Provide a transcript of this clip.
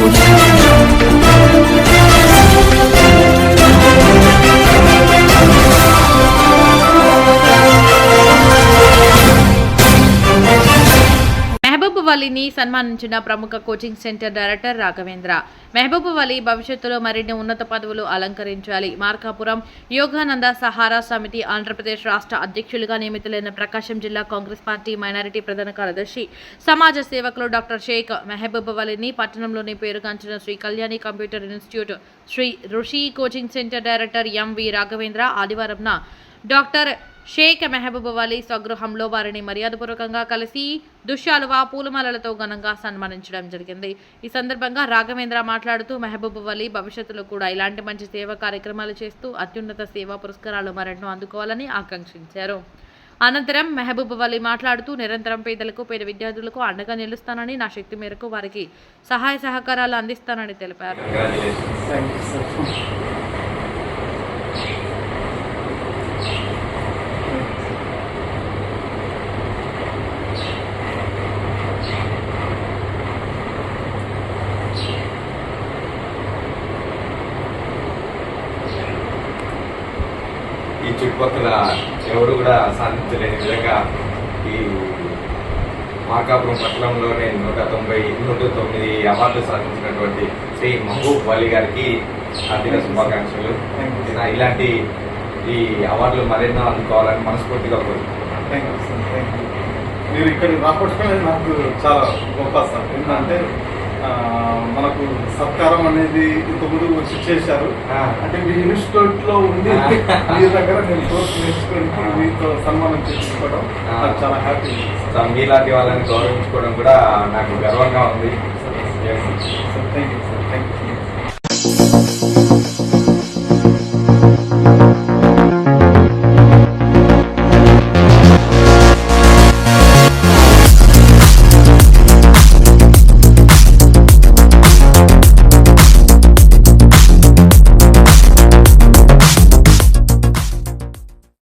మెహబూబ్ వలీని సన్మానించిన ప్రముఖ coaching centre director Raghavendra. Mehboob భవిష్యత్తులో మరిన్ని ఉన్నత పదవులు అలంకరించాలి. మార్కాపురం యోగానంద సహారా సమితి ఆంధ్రప్రదేశ్ రాష్ట్ర అధ్యక్షులుగా నియమితులైన ప్రకాశం జిల్లా కాంగ్రెస్ పార్టీ మైనారిటీ ప్రధాన కార్యదర్శి సమాజ సేవకులు డాక్టర్ షేక్ మెహబూబ్ పట్టణంలోని పేరుగాంచిన Shri Kalyani computer institute Shri Rishi coaching centre director M V Raghavendra ఆదివారంన doctor Sheikh Mehboob స్వగృహంలో వారిని మర్యాదపూర్వకంగా కలిసి దుశ్శాలువా పూలమాలలతో ఘనంగా సన్మానించడం జరిగింది. ఈ సందర్భంగా రాఘవేంద్ర మాట్లాడుతూ మెహబూబ్ భవిష్యత్తులో కూడా ఇలాంటి మంచి సేవా కార్యక్రమాలు చేస్తూ అత్యున్నత సేవా పురస్కారాలు మరెన్నో అందుకోవాలని ఆకాంక్షించారు. అనంతరం మెహబూబ్ మాట్లాడుతూ నిరంతరం పేదలకు పేద విద్యార్థులకు అండగా నిలుస్తానని నా శక్తి మేరకు వారికి సహాయ సహకారాలు అందిస్తానని తెలిపారు. ఈ చుట్టుపక్కల ఎవరు కూడా సాధించలేని విధంగా ఈ మార్కాపురం పట్టణంలోనే నూట తొంభై నూట తొమ్మిది అవార్డులు సాధించినటువంటి శ్రీ మహబూబ్ వలి గారికి ఆర్థిక శుభాకాంక్షలు. ఇలాంటి ఈ అవార్డులు మరెన్నో అందుకోవాలని మనస్ఫూర్తిగా కోరుకుంటున్నాను. మీరు ఇక్కడ రావటమే నాకు చాలా గొప్ప సార్ ఎందుకంటే మనకు సత్కారం అనేది ఇంతకుముందు వచ్చి చేశారు. అంటే మీ ఇన్స్టిట్యూట్లో ఆ. మీ దగ్గర నేను కోర్సు నేర్చుకొని మీతో సన్మానం చేసుకోవడం. నాకు చాలా హ్యాపీ మీలాంటి వాళ్ళని గౌరవించుకోవడం కూడా నాకు గర్వంగా ఉంది థ్యాంక్ యూ